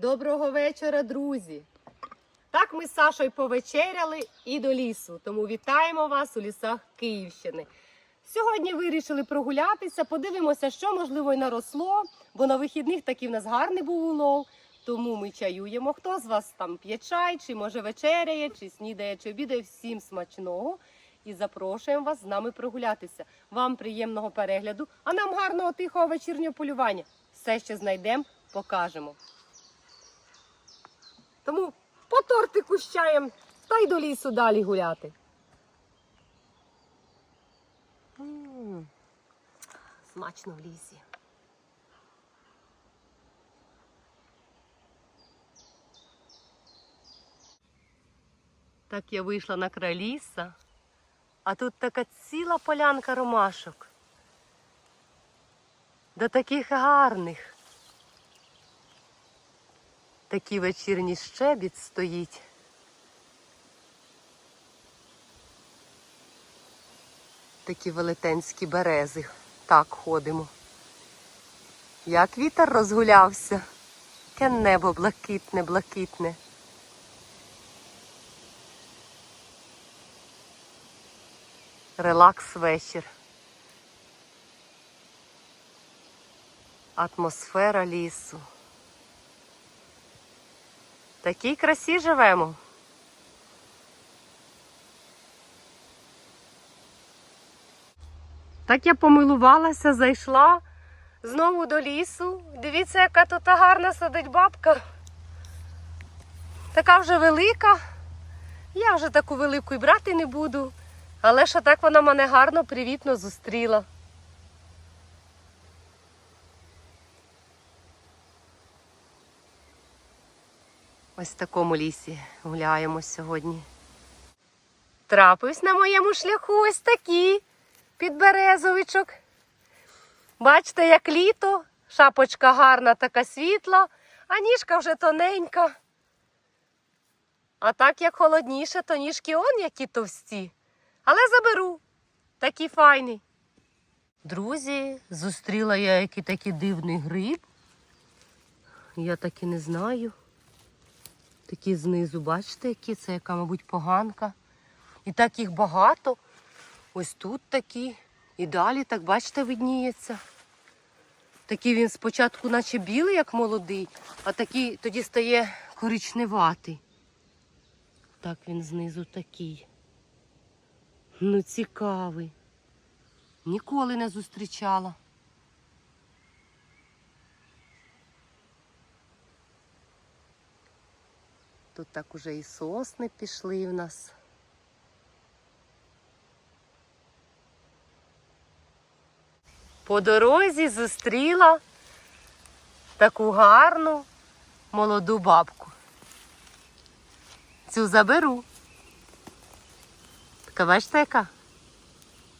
Доброго вечора, друзі! Так ми з Сашою повечеряли і до лісу, тому вітаємо вас у лісах Київщини. Сьогодні вирішили прогулятися, подивимося, що можливо й наросло, бо на вихідних такий в нас гарний був улов. Тому ми чаюємо. Хто з вас там п'є чай, чи може вечеряє, чи снідає, чи обідає. Всім смачного. І запрошуємо вас з нами прогулятися. Вам приємного перегляду, а нам гарного тихого вечірнього полювання. Все, що знайдемо, покажемо. Тому по тортику з та й до лісу далі гуляти. Смачно в лісі. Так я вийшла на край ліса, а тут така ціла полянка ромашок. До таких гарних. Такий вечірній щебіт стоїть. Такі велетенські берези. Так ходимо. Як вітер розгулявся. Яке небо блакитне, блакитне. Релакс вечір. Атмосфера лісу. Такій красі живемо. Так я помилувалася, зайшла знову до лісу. Дивіться, яка тут гарна сидить бабка. Така вже велика. Я вже таку велику і брати не буду. Але що так вона мене гарно, привітно зустріла. Ось в такому лісі гуляємо сьогодні. Трапився на моєму шляху ось такі підберезовичок. Бачите, як літо, шапочка гарна, така світла, а ніжка вже тоненька. А так як холодніше, то ніжки он які товсті. Але заберу. Такий файний. Друзі, зустріла я який такий дивний гриб. Я так і не знаю. Такі знизу, бачите, які це яка, мабуть, поганка. І так їх багато. Ось тут такі. І далі, так, бачите, видніється. Такий він спочатку, наче білий, як молодий, а такий тоді стає коричневатий. Так він знизу такий. Ну, цікавий. Ніколи не зустрічала. Тут так уже і сосни пішли в нас. По дорозі зустріла таку гарну молоду бабку. Цю заберу. Така бачите яка?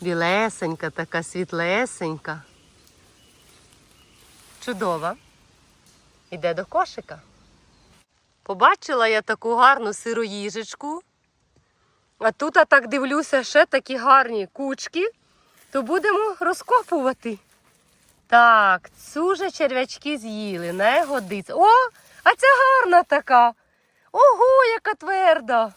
Білесенька, така світлесенька. Чудова. Іде до кошика. Побачила я таку гарну сироїжечку. А тут я так дивлюся, ще такі гарні кучки, то будемо розкопувати. Так, цю же черв'ячки з'їли, не годиться. О, а ця гарна така. Ого, яка тверда.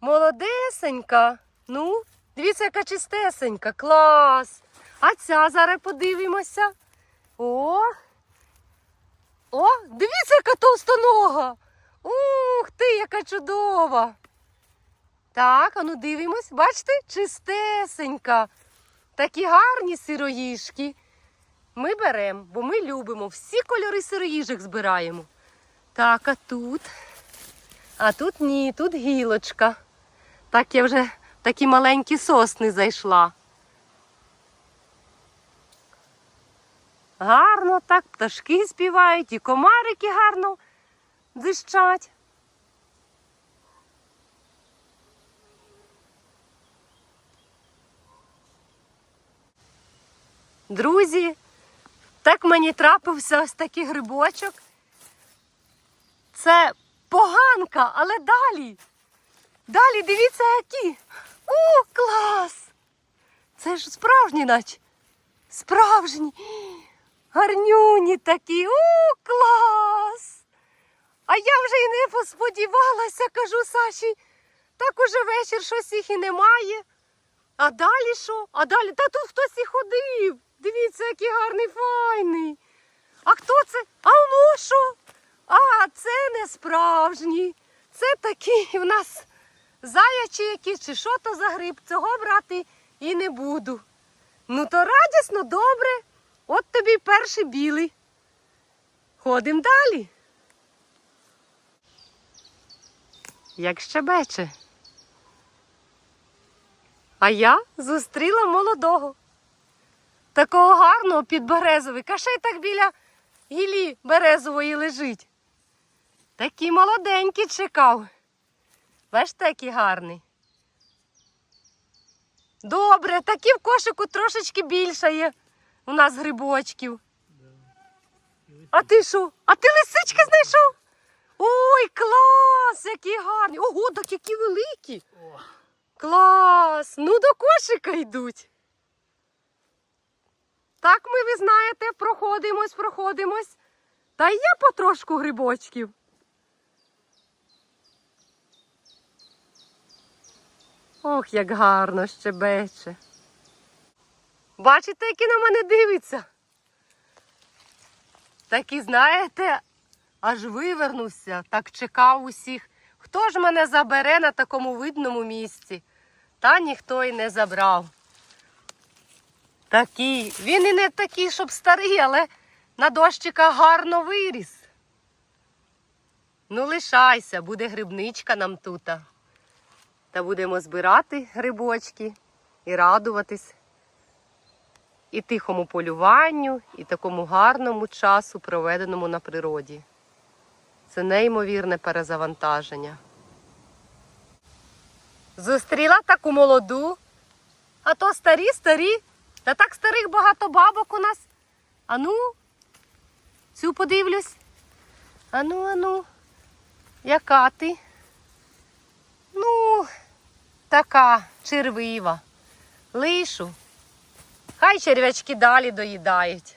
Молодесенька. Ну, дивіться, яка чистесенька. Клас. А ця зараз подивимося. О, о, дивіться, яка товстонога. Ух ти, яка чудова. Так, а ну дивимось, бачите, чистесенька. Такі гарні сироїжки. Ми беремо, бо ми любимо. Всі кольори сироїжок збираємо. Так, а тут. А тут ні, тут гілочка. Так я вже такі маленькі сосни зайшла. Гарно так, пташки співають, і комарики гарно дзищать. Друзі, так мені трапився ось такий грибочок. Це поганка, але далі. Далі дивіться, які. О, клас! Це ж справжні, наче. Справжні. Гарнюні такі. О, клас! А я вже й не посподівалася, кажу Саші. Так уже вечір щось їх і немає. А далі що? А далі? Та тут хтось і ходив. Дивіться, який гарний файний. А хто це? А воно що? А, це не справжній. Це такі в нас заячі якісь, чи що то за гриб. Цього брати і не буду. Ну то радісно, добре. От тобі перший білий. Ходимо далі. Як щебече. А я зустріла молодого. Такого гарного підберезовика, ще й так біля гілі березової лежить. Такий молоденький чекав. Бачите, який гарний. Добре, такі в кошику трошечки більше є у нас грибочків. А ти що? А ти лисички знайшов? Ой, клас! Які гарні! Ого, так які великі! Клас! Ну до кошика йдуть. Так ми, ви знаєте, проходимось, проходимось. Та є потрошку грибочків. Ох, як гарно щебече. Бачите, який на мене дивиться? Такий, знаєте, аж вивернувся, так чекав усіх. Хто ж мене забере на такому видному місці? Та ніхто й не забрав. Такий. Він і не такий, щоб старий, але на дощика гарно виріс. Ну, лишайся, буде грибничка нам тут. Та будемо збирати грибочки і радуватись і тихому полюванню, і такому гарному часу, проведеному на природі. Це неймовірне перезавантаження. Зустріла таку молоду, а то старі, старі, та так старих багато бабок у нас. Ану, цю подивлюсь. Ану, ану, яка ти? Ну, така червива. Лишу. Хай черв'ячки далі доїдають.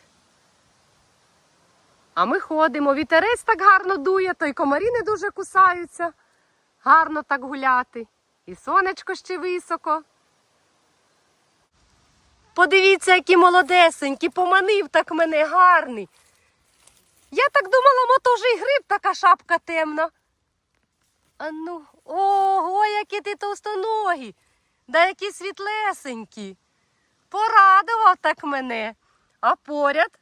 А ми ходимо, вітерець так гарно дує, то й комарі не дуже кусаються. Гарно так гуляти. І сонечко ще високо. Подивіться, які молодесенькі, поманив так мене гарний. Я так думала, мо вже й гриб така шапка темна. А ну, ого, які ти товстоногі, да які світлесенькі. Порадував так мене. А поряд.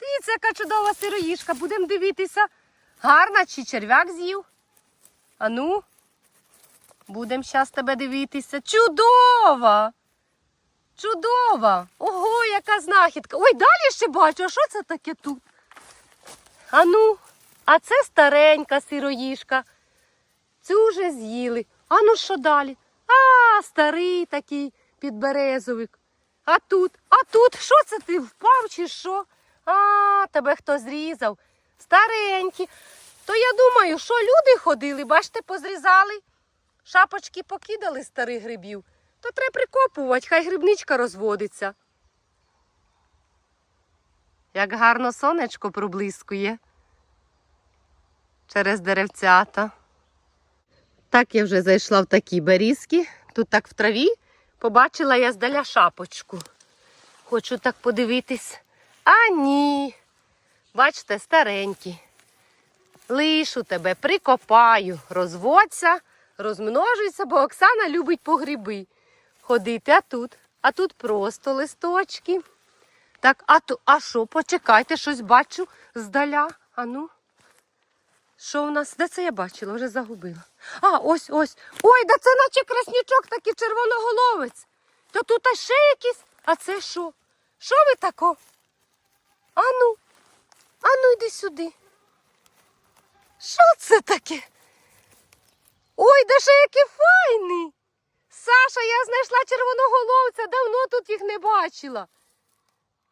Дивіться, яка чудова сироїшка. Будемо дивитися. Гарна чи черв'як з'їв. Ану, будемо зараз тебе дивитися. Чудова! Чудова! Ого, яка знахідка! Ой, далі ще бачу, а що це таке тут? Ану, а це старенька сироїшка. Цю вже з'їли. А ну що далі? А, старий такий підберезовик. А тут, а тут, що це ти впав чи що? А, тебе хто зрізав? Старенькі. То я думаю, що люди ходили, бачите, позрізали. Шапочки покидали старих грибів. То треба прикопувати, хай грибничка розводиться. Як гарно сонечко проблискує через деревцята. Так я вже зайшла в такі берізки. Тут так в траві побачила я здаля шапочку. Хочу так подивитись. А ні. Бачите, старенькі. Лишу тебе, прикопаю, розводься, розмножуйся, бо Оксана любить по гриби ходити. А тут? А тут просто листочки. Так, а то, а що, почекайте, щось бачу здаля. Ану. Що в нас? Де це я бачила? Вже загубила. А, ось, ось. Ой, да це наче краснячок, такий червоноголовець. То тут а ще якийсь. А це що? Що ви тако? Ану, ану, йди сюди. Що це таке? Ой, да ще який файний. Саша, я знайшла червоноголовця, давно тут їх не бачила.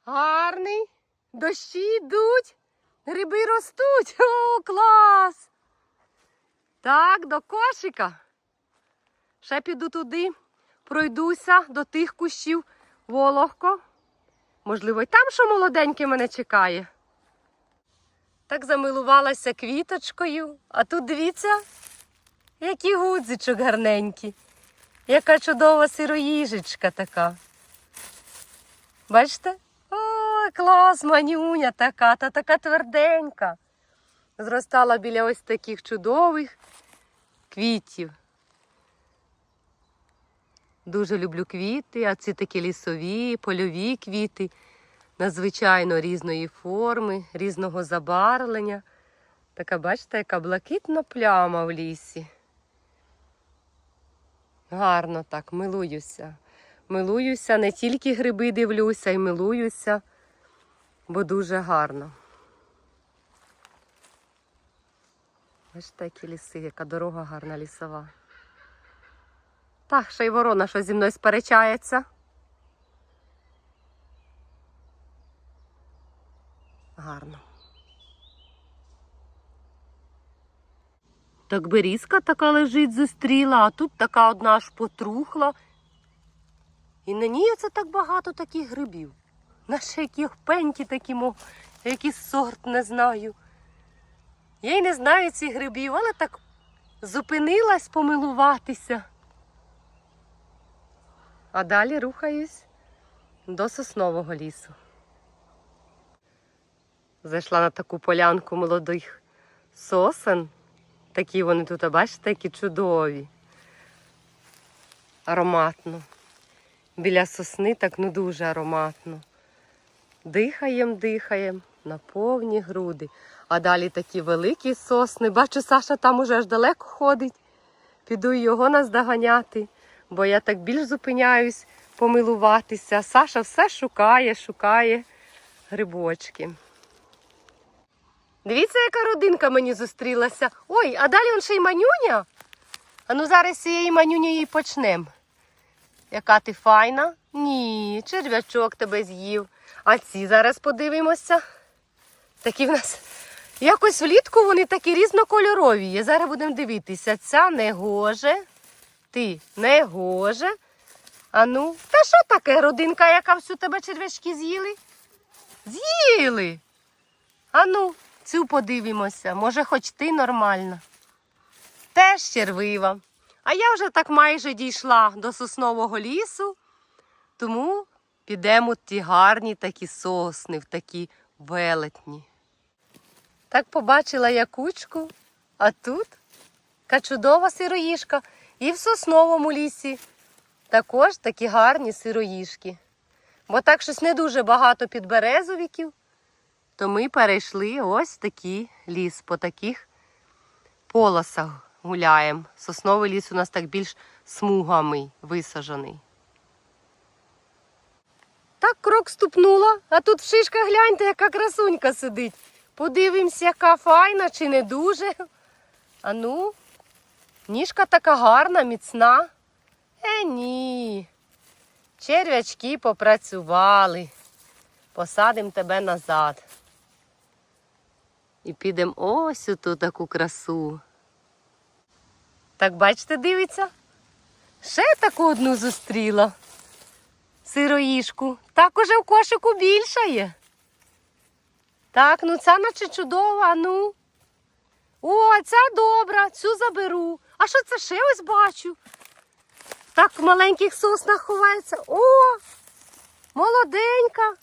Гарний, дощі йдуть, гриби ростуть. О, клас! Так, до кошика. Ще піду туди, пройдуся до тих кущів вологко. Можливо, й там що молоденьке мене чекає. Так замилувалася квіточкою, а тут дивіться, який гудзичок гарненький. Яка чудова сироїжечка така. Бачите? Ой, клас, манюня така, та така тверденька. Зростала біля ось таких чудових квітів. Дуже люблю квіти, а ці такі лісові, польові квіти, надзвичайно різної форми, різного забарвлення. Така, бачите, яка блакитна пляма в лісі. Гарно так, милуюся. Милуюся, не тільки гриби дивлюся, й милуюся, бо дуже гарно. Бачите, які ліси, яка дорога гарна лісова. Так, ще й ворона, що зі мною сперечається. Гарно. Так берізка така лежить, зустріла, а тут така одна аж потрухла. І на ній оце так багато таких грибів. Наші які пеньки такі, мов, який сорт не знаю. Я й не знаю цих грибів, але так зупинилась помилуватися. А далі рухаюсь до соснового лісу. Зайшла на таку полянку молодих сосен. Такі вони тут, а бачите, які чудові. Ароматно. Біля сосни так ну дуже ароматно. Дихаєм, дихаєм на повні груди. А далі такі великі сосни. Бачу, Саша там уже аж далеко ходить. Піду його наздоганяти, бо я так більш зупиняюсь помилуватися. Саша все шукає, шукає грибочки. Дивіться, яка родинка мені зустрілася. Ой, а далі он ще й манюня. А ну зараз цієї манюні і почнемо. Яка ти файна? Ні, черв'ячок тебе з'їв. А ці зараз подивимося. Такі в нас якось влітку вони такі різнокольорові. є. Зараз будемо дивитися. Ця не гоже. Ти не гоже. А ну, та що таке родинка, яка всю тебе черв'ячки з'їли? З'їли. А ну, цю подивимося. Може, хоч ти нормальна. Теж червива. А я вже так майже дійшла до соснового лісу, тому підемо ті гарні такі сосни, в такі велетні. Так побачила я кучку, а тут така чудова сироїжка. І в сосновому лісі також такі гарні сироїжки. Бо так щось не дуже багато підберезовиків, то ми перейшли ось такий ліс по таких полосах гуляємо. Сосновий ліс у нас так більш смугами висаджений. Так крок ступнула, а тут шишка гляньте, яка красунька сидить. Подивимось, яка файна чи не дуже. А ну, ніжка така гарна, міцна. Е, ні. Черв'ячки попрацювали. Посадимо тебе назад. І підемо ось у ту таку красу. Так бачите, дивиться? Ще таку одну зустріла. Сироїшку. Так уже в кошику більша є. Так, ну ця наче чудова, ну. О, ця добра, цю заберу. А що це ще ось бачу? Так в маленьких соснах ховається. О, молоденька.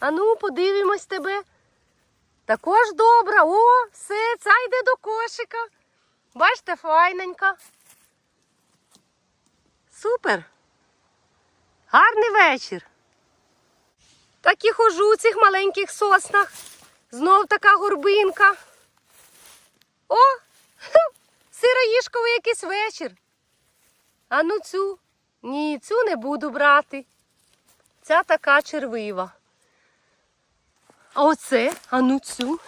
А ну, подивимось тебе. Також добра. О, все, ця йде до кошика. Бачите, файненька. Супер. Гарний вечір. Так і хожу у цих маленьких соснах. Знов така горбинка. О! Сироїшковий якийсь вечір. А ну цю. Ні, цю не буду брати. Ця така червива. А оце, а ну цю.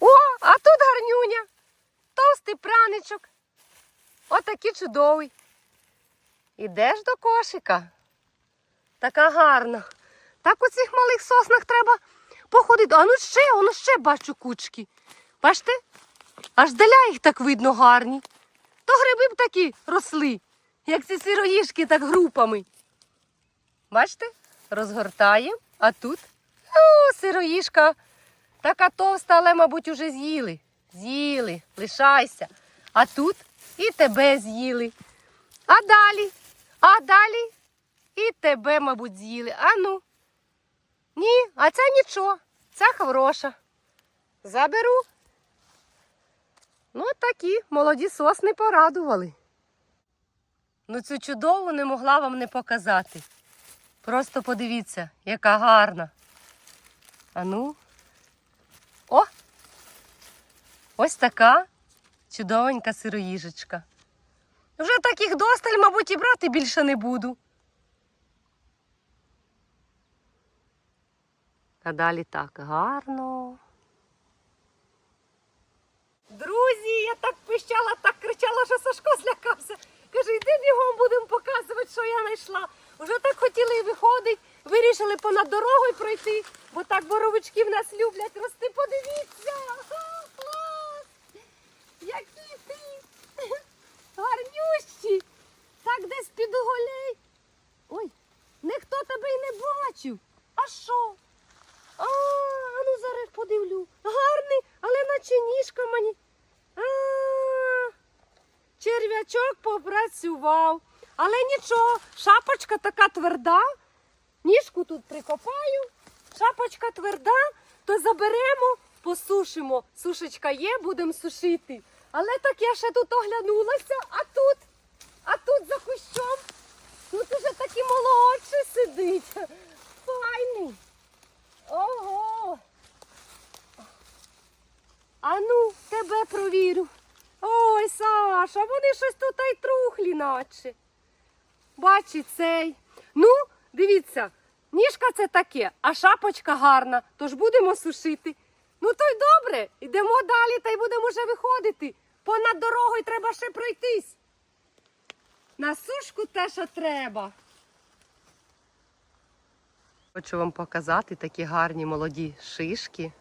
О, а тут гарнюня. Товстий праничок. Отакий чудовий. Ідеш до кошика. Така гарна. Так у цих малих соснах треба походити. А ну ще, воно ще бачу кучки. Бачите? Аж даля їх так видно гарні. То гриби б такі росли, як ці сироїшки так групами. Бачите? Розгортаємо, а тут о, сироїшка Така товста, але, мабуть, уже з'їли. З'їли, лишайся. А тут і тебе з'їли. А далі, а далі і тебе, мабуть, з'їли. А ну. Ні, а це нічого. Це хороша. Заберу. Ну, такі молоді сосни порадували. Ну, цю чудову не могла вам не показати. Просто подивіться, яка гарна. А ну. О! Ось така чудовенька сироїжечка. Вже таких досталь, мабуть, і брати більше не буду. А далі так гарно. Друзі, я так пищала, так кричала, що Сашко злякався. Каже, йди бігом будемо показувати, що я знайшла. Уже так хотіли і виходить, вирішили понад дорогою пройти, бо так боровички в нас люблять рости. Подивіться! Які ти! Гарнющі! Так десь під уголей. Ой, ніхто тебе й не бачив. А що? А, а ну зараз подивлю. Гарний, але наче ніжка мені. А, черв'ячок попрацював. Але нічого, шапочка така тверда. Ніжку тут прикопаю. Шапочка тверда, то заберемо, посушимо. Сушечка є, будемо сушити. Але так я ще тут оглянулася, а тут, а тут за кущом, тут уже такий молодший сидить. Файний. Ого. А ну, тебе провірю. Ой, Саша, вони щось тут й трухлі, наче. Бачить цей. Ну, дивіться, ніжка це таке, а шапочка гарна, тож будемо сушити. Ну то й добре, йдемо далі та й будемо вже виходити. Понад дорогою треба ще пройтись. На сушку те, що треба. Хочу вам показати такі гарні молоді шишки.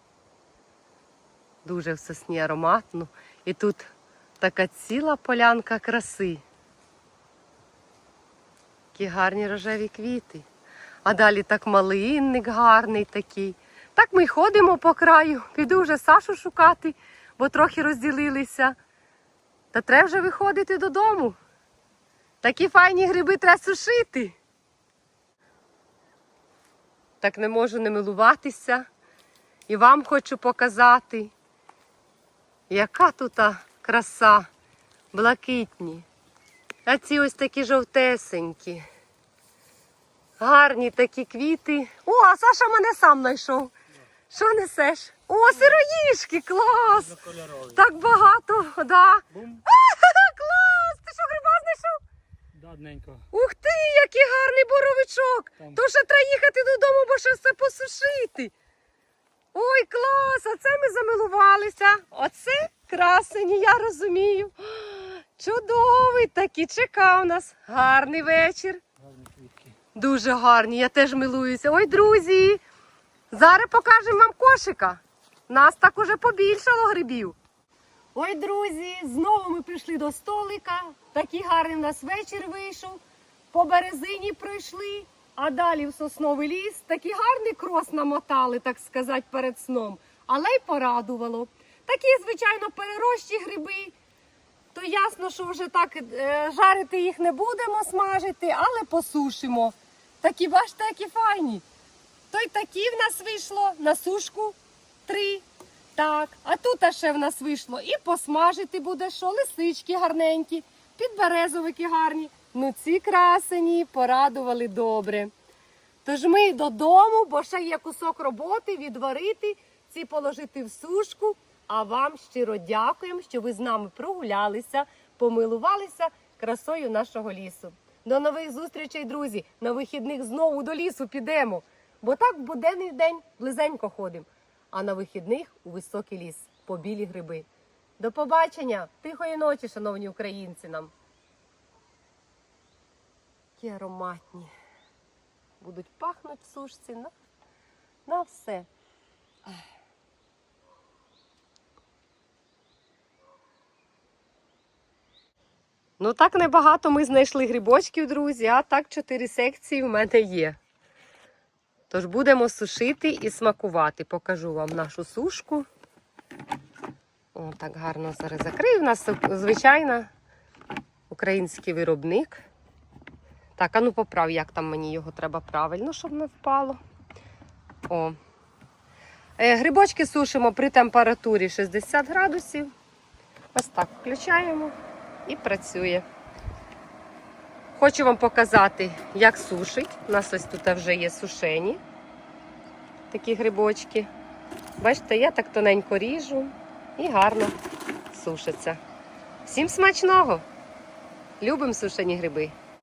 Дуже в сосні ароматно. І тут така ціла полянка краси. Такі гарні рожеві квіти. А далі так малинник гарний такий. Так ми й ходимо по краю. Піду вже Сашу шукати, бо трохи розділилися. Та треба вже виходити додому. Такі файні гриби треба сушити. Так не можу не милуватися. І вам хочу показати, яка тут краса, блакитні. А ці ось такі жовтесенькі. Гарні такі квіти. О, а Саша мене сам знайшов. Що несеш? О, сироїшки, клас! Так багато, да. Бум. Клас! Ти що гриба знайшов? Да, одненько. Ух ти, який гарний боровичок! Там. То ще треба їхати додому, бо ще все посушити. Ой, клас! Оце ми замилувалися. Оце красені, я розумію. Чудовий такий чекав нас. Гарний вечір. Гарні квітки. Дуже гарні, я теж милуюся. Ой, друзі! Зараз покажемо вам кошика. Нас так уже побільшало грибів. Ой, друзі, знову ми прийшли до столика. Такий гарний в нас вечір вийшов. По березині пройшли, а далі в сосновий ліс. Такий гарний крос намотали, так сказати, перед сном. Але й порадувало. Такі, звичайно, перерощі гриби. То ясно, що вже так е, жарити їх не будемо смажити, але посушимо. Такі, бачите, які файні. То й такі в нас вийшло на сушку три. Так, а тут а ще в нас вийшло і посмажити буде, що лисички гарненькі, підберезовики гарні. Ну ці красені порадували добре. Тож ми додому, бо ще є кусок роботи відварити, ці положити в сушку. А вам щиро дякуємо, що ви з нами прогулялися, помилувалися красою нашого лісу. До нових зустрічей, друзі! На вихідних знову до лісу підемо. Бо так в буденний день близенько ходимо, а на вихідних у високий ліс по білі гриби. До побачення, тихої ночі, шановні українці нам. Які ароматні. Будуть пахнути в сушці на, на все. Ну так небагато ми знайшли грибочків, друзі, а так чотири секції в мене є. Тож будемо сушити і смакувати. Покажу вам нашу сушку. О, так гарно зараз закрив. У нас звичайна український виробник. Так, а ну поправ, як там мені його треба правильно, щоб не впало. О. Е, Грибочки сушимо при температурі 60 градусів. Ось так включаємо і працює. Хочу вам показати, як сушить. У нас ось тут вже є сушені такі грибочки. Бачите, я так тоненько ріжу і гарно сушиться. Всім смачного! Любимо сушені гриби.